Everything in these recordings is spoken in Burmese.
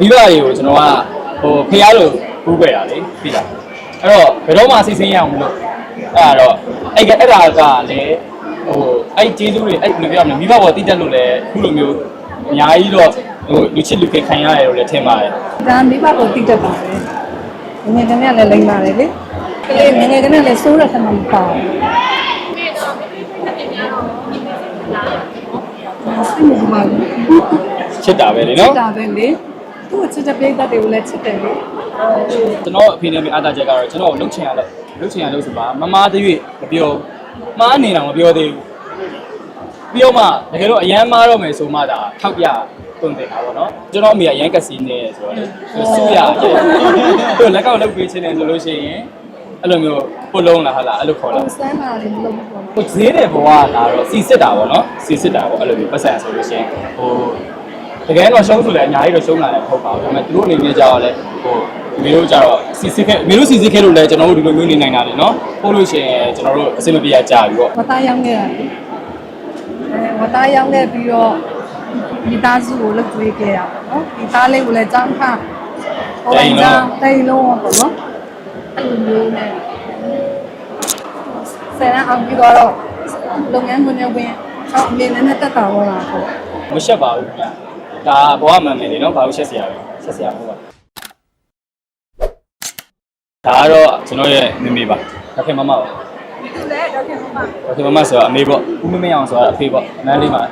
မိဘတွေကိုကျွန်တော်ကဟိုဖះလို့ကူးခဲ့တာလေပြီလားအဲ့တော့ဘယ်တော့မှစိတ်ဆင်းရအောင်မလို့အဲ့ဒါတော့အဲ့ကအဲ့ဒါကလည်းဟိုအဲ့ကျေးဇူးတွေအဲ့ဘယ်လိုပြောရမလဲမိဘပေါ်တည်တက်လို့လည်းခုလိုမျိုးအများကြီးတော့ဟိုလူချစ်လူခင်ခံရတယ်လို့လည်းထင်ပါတယ်ဒါမိဘကိုတိတက်ပါပဲငယ်ငယ်ကလည်းလိမ့်ပါတယ်လေကလေးငယ်ငယ်ကလည်းစိုးတဲ့ခါမှမပါဘူးစိတ်မပါဘူးချစ်တာပဲလေနော်ဒါပဲလေ သူ့ချစ်တဲ့ပိတ်သက်တွေကိုလည်းချစ်တယ်လေကျွန်တော်အဖေနဲ့မိအားသားချက်ကတော့ကျွန်တော်လှုပ်ချင်ရလို့လှုပ်ချင်ရလို့ဆိုပါမမားတရွေ့မပြောမားနေတာမပြောသေးဘူးပြီးတော့မှတကယ်တော့အရန်မားတော့မယ်ဆိုမှဒါထောက်ပြတွင်တင်တာပေါ့နော်ကျွန်တော်အမေကရန်ကစီနေဆိုတော့လေစုရရဲ့သူလက်ကောက်လုပ်ပေးခြင်းတယ်ဆိုလို့ရှိရင်အဲ့လိုမျိုးပုတ်လုံးလားဟာလားအဲ့လိုခေါ်ပုံလားစံလာတယ်မလုပ်ဘူးပေါ့ဟိုဈေးတဲ့ဘဝလာတော့စီစစ်တာပေါ့နော်စီစစ်တာပေါ့အဲ့လိုမျိုးပတ်စံဆိုလို့ရှိရင်ဟို တကယ်တော့ရှုံးဆိုလည်းအများကြီးတော့ရှုံးလာတယ်မဟုတ်ပါဘူးဒါပေမဲ့သူတို့အနေနဲ့ကြတော့လေဟိုမင်းတို့ကြတော့စီစစ်ခဲ့မင်းတို့စီစစ်ခဲ့လို့လည်းကျွန်တော်တို့ဒီလိုမျိုးနေနိုင်တာလေနော်ပို့လို့ရှိရင်ကျွန်တော်တို့အဆင်မပြေရကြာပြီပေါ့ဝသားရောင်းခဲ့တာလေအဲဝသားရောင်းခဲ့ပြီးတော့မိသားစုကိုလုပ်ပေးခဲ့တာပေါ့နော်ဒီသားလေးကိုလည်းចောင်းခဟိုတိုင်းចောင်းတိန်လုံးပေါ့နော်အဲ့လိုမျိုးနဲ့ဆယ်ရအောင်ပြီးတော့လုပ်ငန်းခွင်နဲ့ဝင်အောက်အမြင်နဲ့တက်တာတော့လားပေါ့မရှက်ပါဘူးခင်ဗျ ဒါဘဝမှန်မယ်လေနော်ဘာလို့ရှက်စရာလဲရှက်စရာမဟုတ်ပါဒါကတော့ကျွန်တော်ရဲ့မိမိပါဒေါက်ခင်မမပါသူလည်းဒေါက်ခင်မမဒေါက်ခင်မမဆိုတာအမေပေါ့ဦးမမေအောင်ဆိုတာအဖေပေါ့အနန်းလေးမှာ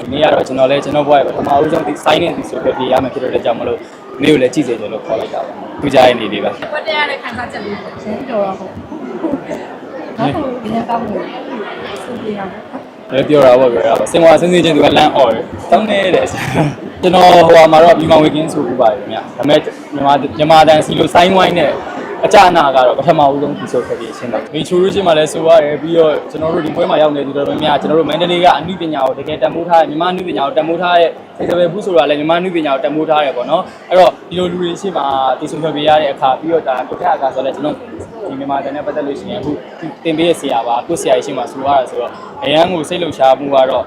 ဒီနေ့ကတော့ကျွန်တော်လည်းကျွန်တော်ဘဝရဲ့ပထမဦးဆုံးဒီ sign in ဒီဆိုတဲ့ဒီရမယ်ဖြစ်တဲ့ကြောင့်မလို့နေ့ကိုလည်းကြည့်စေချင်လို့ခေါ်လိုက်တာပါ။သူကြရဲ့နေလေးပါ။ဘတ်တရရဲ့ခံစားချက်လေးပေါ့။တော်တော့ဟုတ်။ဟုတ်။ဒါကတော့ဒီနေ့ကောင်းတယ်။သူပြောရအောင်။ လည်းပြောတာပေါ့ပြောတာပေါ့စင်ဝါစင်းစင်းချင်းသူကလမ်းអော်တယ်တောင်းနေတဲ့ကျွန်တော်ဟိုဟာမှာတော့ဒီမောင်ဝေကင်းဆိုပြပါတယ်ခင်ဗျဒါပေမဲ့မြန်မာမြန်မာတန်စီလို sign wine နဲ့ အကြအနာကတော့ပထမဦးဆုံးဒီဆိုခဲ့ပြီးရှင်းတော့မီချူရူးချင်းမှာလည်းဆိုရတယ်ပြီးတော့ကျွန်တော်တို့ဒီပွဲမှာရောက်နေသူတော်တော်များများကျွန်တော်တို့မန္တလေးကအမှုပညာကိုတကယ်တန်ဖိုးထားတယ်မြန်မာအမှုပညာကိုတန်ဖိုးထားတဲ့စိတ်စပယ်ဘူးဆိုတာလည်းမြန်မာအမှုပညာကိုတန်ဖိုးထားတယ်ပေါ့နော်အဲ့တော့ဒီလိုလူတွေရှိမှဒီဆိုခဲ့ပြီးရတဲ့အခါပြီးတော့ဒါကိုထက်အခါဆိုလည်းကျွန်တော်ဒီမြန်မာတန်နဲ့ပတ်သက်လို့ရှိရင်အခုတင်ပေးရဆရာပါကိုဆရာကြီးရှိမှဆိုရတာဆိုတော့အရန်ကိုစိတ်လှုပ်ရှားမှုကတော့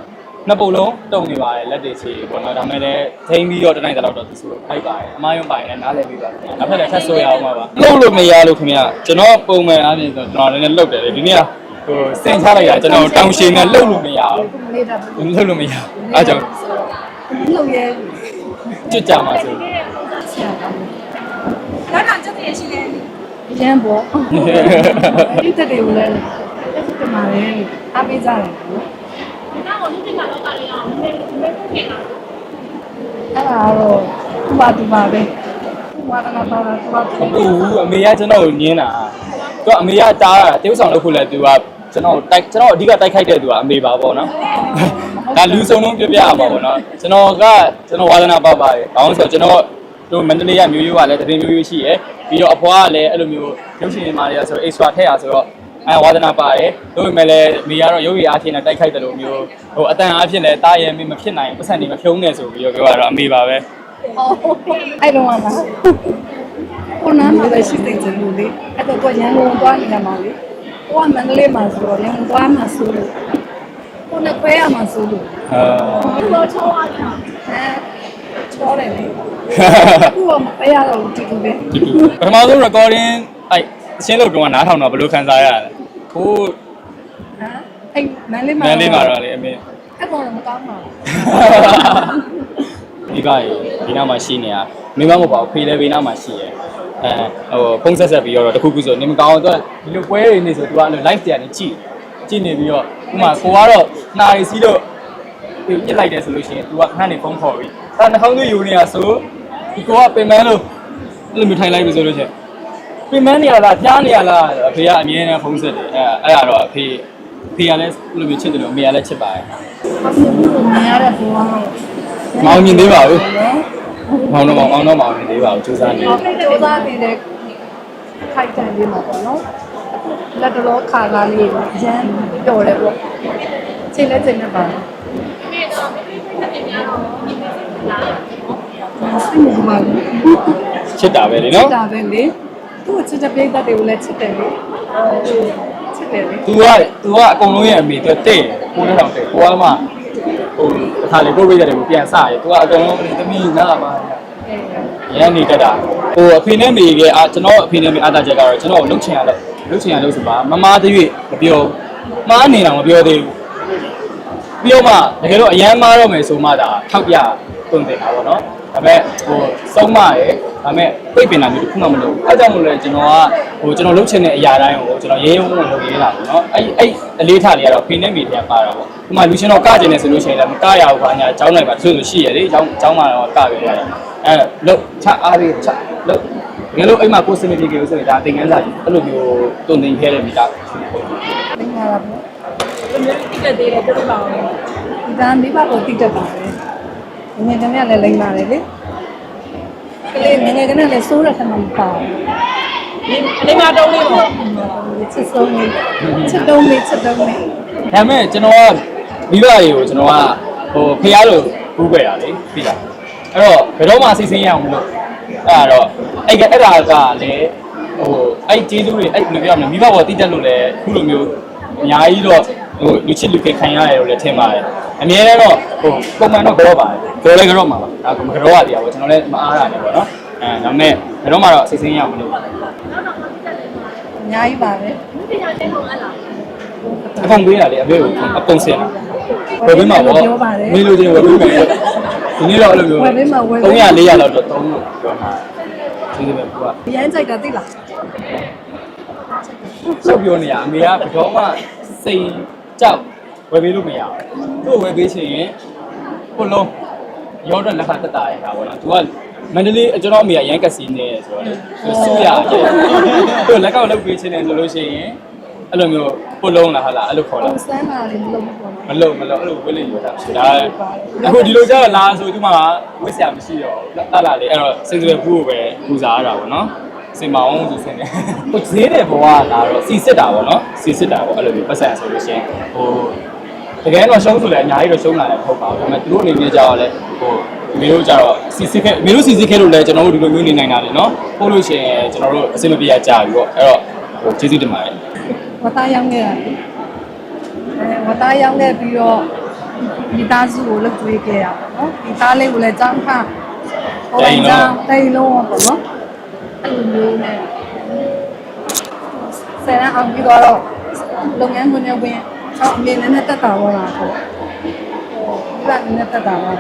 နှစ်ပုံလုံးတုံနေပါတယ်လက်တွေချီပေါ့နော်ဒါပေမဲ့လည်းထိန်းပြီးတော့တနိုင်တလောက်တော့သူဆိုဖိုက်ပါတယ်အမားယုံပါတယ်လည်းနားလည်ပြီးပါခင်ဗျာနောက်ထပ်လည်းထပ်ဆိုရအောင်ပါပါလှုပ်လို့မရလို့ခင်ဗျာကျွန်တော်ပုံမှန်အားဖြင့်ဆိုကျွန်တော်လည်းလှုပ်တယ်လေဒီနေ့ကဟိုစင်ချလိုက်တာကျွန်တော်တောင်ရှင်နဲ့လှုပ်လို့မရခုမလေးတာဘူးလှုပ်လို့မရအားကြောင့်လှုပ်ရဲကြွကြမှာဆိုဆရာကောင်းနောက်တော့ကျုပ်ရရှိတယ်ရမ်းပေါ့ဒီတက်တွေကိုလည်းဒီမှာလည်းအားပေးကြတယ် နော်နောက်တော့ဒီမှာတော့တားရအောင်မင်းမင်းခင်တာအဲ့ဒါတော့သူ့ပါသူ့ပါပဲသူ့ဝါဒနာပါတာသူ့ပါသူ့ဟုတ်ဘူးအမေကကျွန်တော်ကိုညင်းတာသူကအမေကတားတာတေးဥဆောင်လုပ်ဖို့လဲသူကကျွန်တော်တိုက်ကျွန်တော်အဓိကတိုက်ခိုက်တဲ့သူကအမေပါပေါ့နော်ဒါလူစုံလုံးပြပြရမှာပေါ့နော်ကျွန်တော်ကကျွန်တော်ဝါသနာပါပါတယ်ဘာလို့ဆိုတော့ကျွန်တော်တို့မန္တလေးကမျိုးရိုးကလည်းတရင်မျိုးရိုးရှိရယ်ပြီးတော့အဖွားကလည်းအဲ့လိုမျိုးရုပ်ရှင်တွေမှာလည်းဆိုတော့ extra ထည့်ရဆိုတော့ အဲဝါသနာပါတယ်တို့ပေမဲ့လည်းမိကတော့ရုပ်ရည်အားဖြင့်လည်းတိုက်ခိုက်တယ်လို့မျိုးဟိုအတန်အားဖြင့်လည်းတားရဲမဖြစ်နိုင်ပတ်စံနေမဖြုံးနေဆိုပြီးတော့ပြောရတော့အမေပါပဲအဲ့တော့ကလားကိုနားမှာလည်းရှိသိချင်လို့လေအဲ့တော့ကိုရန်ကုန်သွားနေရမှာလေကိုကမန္တလေးမှာဆိုတော့ရန်ကုန်သွားမှာဆိုလို့ကိုနဲ့ခွဲရမှာဆိုလို့အာဘယ်လိုချောရလဲအဲချောတယ်လေခုကမပဲရတော့ဘူးတူတူပဲတူတူပထမဆုံး recording အဲ့ အရှင်းလို့ကောင်ကနားထောင်တော့ဘယ်လိုခံစားရလဲဟိုဟမ်အဲ့မန္တလေးမှာမန်းလေးမှာတော့လေအမေအဲ့ကောင်တော့မကောင်းပါဘူးဒီကရေဒီနားမှာရှိနေတာမိမမဟုတ်ပါဘူးဖေလည်းဘေးနားမှာရှိရယ်အဲဟိုဖုန်းဆက်ဆက်ပြီးတော့တခုခုဆိုနေမကောင်းတော့ဒီလိုပွဲတွေနေဆိုသူကအဲ့လို live တရားနေကြည့်ကြည့်နေပြီးတော့ဥမာကိုကတော့နှာရီစီးတော့ပြစ်လိုက်တယ်ဆိုလို့ရှိရင် तू ကခဏနေဖုန်းခေါ်ပြီးဒါနှာခေါင်းသွေးယူနေတာဆိုဒီကိုကပင်မလို့အဲ့လိုမျိုးထိုင်လိုက်ပြီဆိုလို့ရှိရင် ပင်မနေရလားကြားနေရလားအဖေကအမြဲတမ်းဖုန်းဆက်တယ်အဲအဲ့ဒါတော့အဖေအဖေကလည်းအဲ့လိုမျိုးချစ်တယ်လို့အမေကလည်းချစ်ပါတယ်ဘာဖြစ်လို့မြင်ရတဲ့ဘောကမအောင်မြင်သေးပါဘူးမောင်တော့မောင်အောင်တော့မအောင်မြင်သေးပါဘူးစူးစမ်းနေဟောစူးစမ်းနေတဲ့ခိုက်တန်လေးမှာပေါ့နော်လက်တော်ခါကားလေးရမ်းတော်တယ်ပေါ့ချိန်လက်ချိန်နဲ့ပါမင်းတော့မင်းခင်တာတော့ဒီမှာလာစိတ်မပါဘူးချစ်တာပဲလေနော်ဒါပဲလေ သူ့ချစ်တဲ့ပိတ်သက်တွေကိုလည်းချစ်တယ်လေချစ်တယ်လေ तू က तू ကအကုန်လုံးရဲ့အမေ तू တဲ့ကိုလည်းတော့တဲ့ကိုကမှဟိုတစ်ခါလေကိုပြည့်ရတယ်ကိုပြန်စရယ် तू ကအကုန်လုံးသမီးနားပါ ရန်နေတတ်တာဟိုအဖေနဲ့မေကအာကျွန်တော်အဖေနဲ့မေအားတာချက်ကတော့ကျွန်တော်လှုပ်ချင်ရလို့လှုပ်ချင်ရလို့ဆိုပါမမားသေး၍မပြောမှားနေတော့မပြောသေးဘူးပြောမှတကယ်တော့အရန်မားတော့မယ်ဆိုမှဒါထောက်ပြ တွင်တင်တာပေါ့နော်ဒါပေမဲ့ဟိုစုံမရဲဒါပေမဲ့ပြိပင်တာမျိုးတစ်ခုမှမလုပ်ဘူးအဲကြောင့်မို့လဲကျွန်တော်ကဟိုကျွန်တော်လှုပ်ချင်တဲ့အရာတိုင်းကိုကျွန်တော်ရေးရုံးဝင်လုပ်ရေးလာပေါ့နော်အဲ့အဲ့အလေးထားလေးကတော့ဖေနဲ့မေတွေကပါတာပေါ့ဒီမှာလူရှင်တော့ကကျင်နေဆိုလို့ရှိရင်လည်းမကရဘူးခါညာအကြောင်းလိုက်ပါသူတို့ရှိရလေအကြောင်းအကြောင်းမှတော့ကခဲ့ရတယ်အဲလုတ်ချအားလေးချလုတ်ငယ်လို့အိမ်မှာကိုယ်စင်မပြေကြလို့ဆိုရင်ဒါသင်ခန်းစာကြီးအဲ့လိုမျိုးတုံသင်ခဲ့တဲ့မိသားစုပေါ့လိမ့်လာတာပေါ့ဘယ်လိုတိကျသေးလဲပြောပြပါဦးဒီသားမိဘကိုတိတက်ပါပဲ ငယ်ငယ်ကလည်းလိမ့်လာတယ်လေကလေးငယ်ငယ်ကလည်းစိုးရခဏမပါဒီအလေးမတုံးလေးပေါ့ဘူးချစ်ဆုံးလေးချစ်တုံးလေးချစ်တုံးလေးဒါပေမဲ့ကျွန်တော်ကမိဘတွေကိုကျွန်တော်ကဟိုဖះလို့ပူးခဲ့တာလေပြီလားအဲ့တော့ဘယ်တော့မှစိတ်ဆင်းရအောင်မလို့အဲ့ဒါတော့အဲ့ကအဲ့ဒါကလည်းဟိုအဲ့ကျေးဇူးတွေအဲ့ဘယ်လိုပြောရမလဲမိဘဘောတိတက်လို့လည်းခုလိုမျိုးအများကြီးတော့ ဟိုလူချစ်လူခင်ခံရတယ်လို့လည်းထင်ပါတယ်အများနဲ့တော့ဟိုပုံမှန်တော့ကြောပါတယ်ကြောလည်းကြောမှာပါဒါကမကြောရသေးဘူးကျွန်တော်လည်းမအားရတယ်ပေါ့နော်အဲဒါပေမဲ့ဘယ်တော့မှတော့စိတ်ဆင်းရအောင်မလို့အများကြီးပါပဲဒီပညာချင်းပုံအပ်လားအကုန်ပေးတာလေအဖေကိုအကုန်ဆင်းတာဝယ်ပေးမှာပေါ့မင်းလိုချင်ဝယ်ပေးမယ်ဒီနေ့တော့အဲ့လိုမျိုး300 400လောက်တော့သုံးလို့ပြောမှာဒီလိုပဲကွာရမ်းကြိုက်တာသိလားစောက်ပြောနေရအမေကဘယ်တော့မှစိတ် ကြောက်ဝယ်ပေးလို့မရဘူးသူ့ဝယ်ပေးချင်ရင်ကိုလုံးရောတော့လက်ခတက်တာရတာပေါ့နော်သူကမန္တလေးကျွန်တော်အမေကရန်ကစီနေဆိုတော့သူစုရတယ်သူလက်ကောက်လုပ်ပေးချင်တယ်ဆိုလို့ရှိရင်အဲ့လိုမျိုးကိုလုံးလားဟာလားအဲ့လိုခေါ်လာစမ်းတာလေးမလုပ်ဘူးပေါ့မလုံမလုံအဲ့လိုဝိလိရောတာရှိတာအခုဒီလိုကျတော့လာဆိုသူမှဝစ်ဆရာမရှိတော့တက်လာလေအဲ့တော့စိတ်ဆွဲဘူးကိုပဲပူစားရတာပေါ့နော် စင်မအောင်သူစင်တယ်ဟိုဈေးတဲ့ဘဝလာတော့စီစစ်တာပေါ့နော်စီစစ်တာပေါ့အဲ့လိုမျိုးပတ်စံဆိုလို့ရှိရင်ဟိုတကယ်တော့ရှုံးဆိုလည်းအများကြီးတော့ရှုံးလာတယ်မဟုတ်ပါဘူးဒါပေမဲ့သူတို့အနေနဲ့ကြတော့လေဟိုမင်းတို့ကြတော့စီစစ်ခဲ့မင်းတို့စီစစ်ခဲ့လို့လည်းကျွန်တော်တို့ဒီလိုမျိုးနေနိုင်တာလေနော်ပို့လို့ရှိရင်ကျွန်တော်တို့အဆင်မပြေရကြပြီပေါ့အဲ့တော့ဟိုကျေးဇူးတင်ပါတယ်ဝတ်သားရောင်းခဲ့တာလေအဲဝတ်သားရောင်းခဲ့ပြီးတော့ဒီသားစုကိုလုပ်သွေးခဲ့ရပါတော့ဒီသားလေးကိုလည်းចောင်းခဟိုင်းကြောင်းတိန်လုံးပေါ့နော် အဲ့လိုမျိုးနဲ့ဆယ်ရန်အောင်ပြီးတော့လုပ်ငန်းဝင်ဝင်အော်အမြင်နဲ့တက်တာတော့လားပေါ့ဟိုဒီကနေ့တက်တာတော့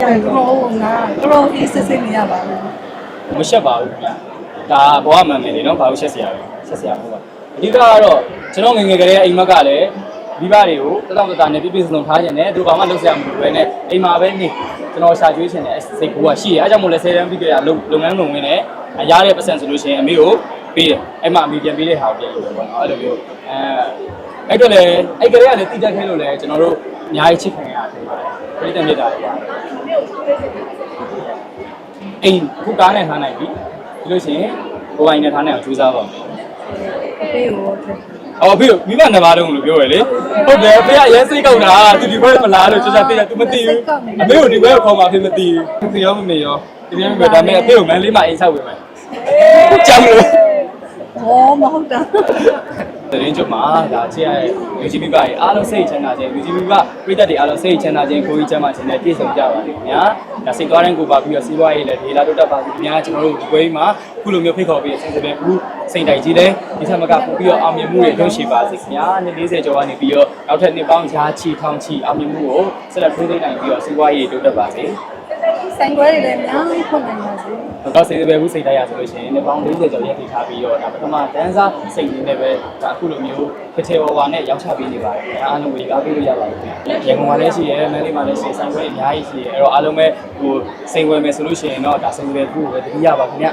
အဲ့တော့ငါတော့ဒီစစ်စစ်နေရပါဘူးမရှက်ပါဘူးခင်ဗျာဒါဘဝမှန်မယ်လေနော်ဘာလို့ရှက်စရာလဲရှက်စရာမဟုတ်ပါအဓိကကတော့ကျွန်တော်ငယ်ငယ်ကလေးအိမ်မက်ကလည်းမိဘတွေကိုတတောင့်တတာနဲ့ပြည့်ပြည့်စုံစုံထားခြင်းနဲ့သူဘာမှလုပ်စရာမလိုပဲနဲ့အိမ်မှာပဲနေ ကျွန်တော်ရှာကျွေးခြင်းနဲ့စိတ်ကူကရှိရအဲကြောင့်မို့လဲဆယ်တန်းပြီးကြရလုပ်လုပ်ငန်းလုပ်ဝင်နဲ့ရတဲ့ပတ်စံဆိုလို့ရှိရင်အမေကိုပေးတယ်အဲ့မှာအမေပြန်ပေးတဲ့ဟာကိုပြန်ယူတယ်ပေါ့နော်အဲ့လိုမျိုးအဲအဲ့တော့လေအဲ့ကလေးကလည်းတိတက်ခဲလို့လဲကျွန်တော်တို့အများကြီးချစ်ခင်ရတယ်ပါတယ်ပြည့်တဲ့မြတ်တာတွေပါအိမ်ခုကားနဲ့ထားနိုင်ပြီပြီးလို့ရှိရင်ဘိုးပိုင်းနဲ့ထားနိုင်အောင်ကြိုးစားပါမယ်အဖေကို အော်ဖေမိမနှစ်ပါးလုံးလို့ပြောရလေဟုတ်တယ်ဖေကရဲစိတ်ကောက်တာသူဒီဘက်မလားလို့ကြာကြာသိတယ် तू မသိဘူးအမေကိုဒီဘက်ခေါ်มาဖေမသိဘူးသူရောမမေရောဒီနေ့ပဲဒါပေမဲ့အဖေကိုမန်းလေးမှာအိမ်ဆောက်ဝင်မယ်ကြောက်လို့ ဟောမဟု တ်တာတရင်ကျွတ်မှာဒါချစ်ရတဲ့ UGB ပါရေအားလုံးစိတ်ချမ်းသာခြင်း UGB ကပြည်သက်တွေအားလုံးစိတ်ချမ်းသာခြင်းကိုကြီးချမ်းသာခြင်းနဲ့ပြည့်စုံကြပါလိမ့်ခင်ဗျာဒါစိတ်သွားတိုင်းကိုပါပြီးတော့စီးပွားရေးလည်းဒေလာတို့တက်ပါစေခင်ဗျာကျွန်တော်တို့ဒီပွဲမှာခုလိုမျိုးဖိတ်ခေါ်ပြီးအစဉ်စပယ်ဘူးစိတ်တိုက်ကြီးလဲဒီထက်မကပို့ပြီးတော့အောင်မြင်မှုတွေအလုံးရှိပါစေခင်ဗျာနှစ်40ကျော်ကနေပြီးတော့နောက်ထပ်နှစ်ပေါင်းရာချီထောင်ချီအောင်မြင်မှုကိုဆက်လက်ထွေးသိမ်းနိုင်ပြီးတော့စီးပွားရေးတိုးတက်ပါစေဆိုင်ခွဲတွေလည်းအများကြီးဖွင့်နိုင်ပါစေ တော့စိတ်ပဲဘူးစိတ်တိုက်ရဆိုလို့ရှိရင်နှစ်ပေါင်း40ကျော်ရက်တည်ထားပြီးတော့ဒါပထမတန်းစားစိတ်ရင်းနဲ့ပဲဒါအခုလိုမျိုးဖထေဝဝနဲ့ရောက်ချပေးနေပါတယ်ခင်ဗျာအားလုံးဝေကားပေးလို့ရပါတယ်ခင်ဗျာရန်ကုန်မှာလည်းရှိရဲမန္တလေးမှာလည်းရှိဆိုင်ခွဲအများကြီးရှိရဲအဲ့တော့အားလုံးပဲဟိုစိတ်ဝယ်မယ်ဆိုလို့ရှိရင်တော့ဒါစိတ်ပဲဘူးပဲတတိယပါခင်ဗျာ